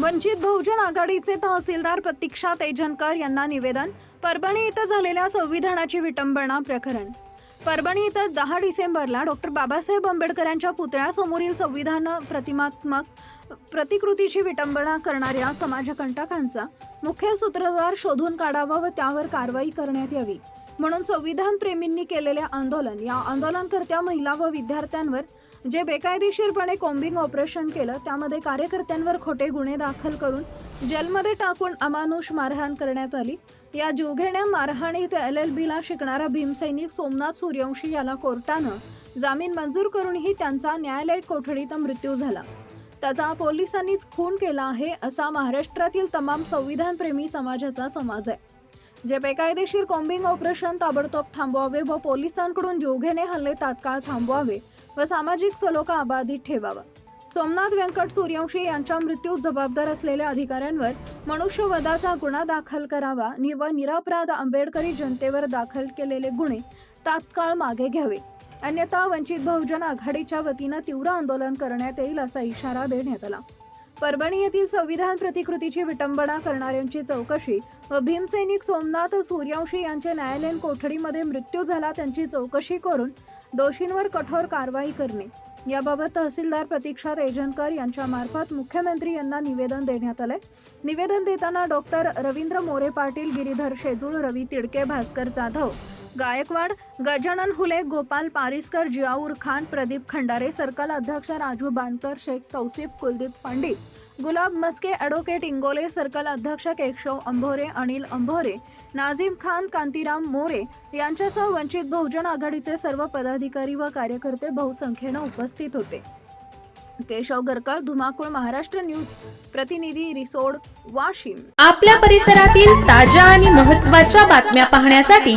वंचित बहुजन आघाडीचे तहसीलदार प्रतीक्षा तेजनकर यांना निवेदन परभणी इथं झालेल्या संविधानाची विटंबना प्रकरण. परभणी इथं दहा डिसेंबरला डॉक्टर बाबासाहेब आंबेडकरांच्या पुतळ्यासमोरील संविधान प्रतिमात्मक प्रतिकृतीची विटंबना करणाऱ्या समाजकंटकांचा मुख्य सूत्रधार शोधून काढावा व त्यावर कारवाई करण्यात यावी. म्हणून संविधान प्रेमींनी केलेले आंदोलन या आंदोलनकर्त्या महिला व विद्यार्थ्यांवर जे बेकायदेशीरपणे कॉम्बिंग ऑपरेशन केलं त्यामध्ये कार्यकर्त्यांवर खोटे गुन्हे दाखल करून जेलमध्ये टाकून अमानुष मारहाण करण्यात आली. या जीवघेण्या मारहाणीत एल एल बीला शिकणारा भीमसैनिक सोमनाथ सूर्यवंशी याला कोर्टानं जामीन मंजूर करूनही त्यांचा न्यायालय कोठडीत मृत्यू झाला. त्याचा पोलिसांनीच खून केला आहे असा महाराष्ट्रातील तमाम संविधानप्रेमी समाजाचा समाज आहे. जे बेकायदेशीर कॉम्बिंग ऑपरेशन ताबडतोब थांबवावे व पोलिसांकडून जीवघेणे हल्ले तात्काळ थांबवावे व सामाजिक सलोखा अबाधित ठेवावा. सोमनाथ व्यंकट सूर्यवंशी यांच्या मृत्यूत जबाबदार असलेल्या अधिकाऱ्यांवर मनुष्यवधाचा गुन्हा दाखल करावा नि- व निरापराध आंबेडकरी जनतेवर दाखल केलेले गुन्हे तात्काळ मागे घ्यावे. अन्यथा वंचित बहुजन आघाडीच्या वतीनं तीव्र आंदोलन करण्यात येईल असा इशारा देण्यात आला. परभणी येथील संविधान प्रतिकृतीची विटंबना करणाऱ्यांची चौकशी व भीमसैनिक सोमनाथ सूर्यवंशी यांचे न्यायालयीन कोठडीमध्ये मृत्यू झाला त्यांची चौकशी करून दोषींवर कठोर कारवाई करणे. याबाबत तहसीलदार प्रतीक्षा रेजनकर यांच्या मार्फत मुख्यमंत्री यांना निवेदन देण्यात आलंय. निवेदन देताना डॉक्टर रवींद्र मोरे पाटील गिरीधर शेजूळ रवी तिडके भास्कर जाधव गायकवाड गजानन हुले गोपाल पारिसकर जियाऊर खान प्रदीप खंडारे सर्कल अध्यक्ष राजू बानकर शेख तौसिफ कुलदीप पंडित गुलाब मस्के ॲडव्होकेट इंगोले सर्कल अध्यक्ष केशव अंभोरे अनिल अंभोरे नाझीम खान कांतीराम मोरे यांच्यासह वंचित बहुजन आघाडीचे सर्व पदाधिकारी व कार्यकर्ते बहुसंख्येनं उपस्थित होते. केशव गरकर धुमाकूळ महाराष्ट्र न्यूज प्रतिनिधी रिसोड वाशिम. आपल्या परिसरातील ताज्या आणि महत्त्वाच्या बातम्या पाहण्यासाठी